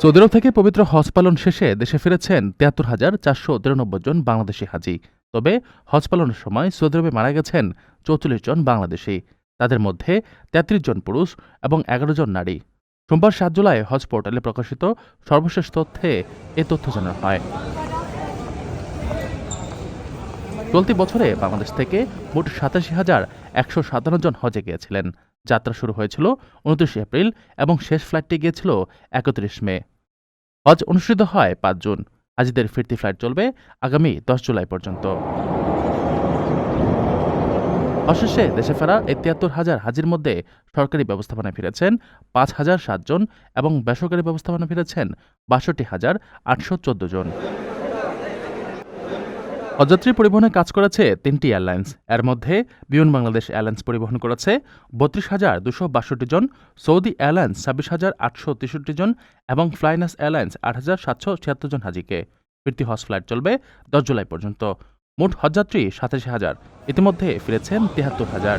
Saudi আরব থেকে পবিত্র হজ পালন শেষে দেশে ফিরেছেন তিয়াত্তর হাজার চারশো তিরানব্বই জন বাংলাদেশি হাজি। তবে হজ পালনের সময় সৌদি আরবে মারা গেছেন চৌচল্লিশ জন বাংলাদেশি। তাদের মধ্যে তেত্রিশ জন পুরুষ এবং এগারো জন নারী। সোমবার সাত জুলাই হজ পোর্টালে প্রকাশিত সর্বশেষ তথ্যে এ তথ্য জানানো হয়। চলতি বছরে বাংলাদেশ থেকে মোট সাতাশি হাজার একশো সাতান্ন জন হজে গিয়েছিলেন। যাত্রা শুরু হয়েছিল উনত্রিশ এপ্রিল এবং শেষ ফ্লাইটটি গিয়েছিল একত্রিশ মে। হজ অনুষ্ঠিত হয় পাঁচ জুন। হাজিদের ফিরতি ফ্লাইট চলবে আগামী দশ জুলাই পর্যন্ত। অশেষে দেশে ফেরা এই তিয়াত্তর হাজার হাজির মধ্যে সরকারি ব্যবস্থাপনায় ফিরেছেন পাঁচ হাজার সাতজন এবং বেসরকারি ব্যবস্থাপনায় ফিরেছেন বাষট্টি হাজার আটশো চোদ্দ জন। হজযাত্রী পরিবহনে কাজ করেছে তিনটি এয়ারলাইন্স। এর মধ্যে বিমান বাংলাদেশ এয়ারলাইন্স পরিবহন করেছে বত্রিশ হাজার দুশো বাষট্টি জন, সৌদি এয়ারলাইন্স ছাব্বিশ হাজার আটশো তেষট্টি জন এবং ফ্লাইনাস এয়ারলাইন্স আট হাজার সাতশো ছিয়াত্তর জন হাজিকে। ফিরতি হজ ফ্লাইট চলবে দশ জুলাই পর্যন্ত। মোট হজযাত্রী সাতাশি হাজার। ইতিমধ্যে ফিরেছেন তিয়াত্তর হাজার।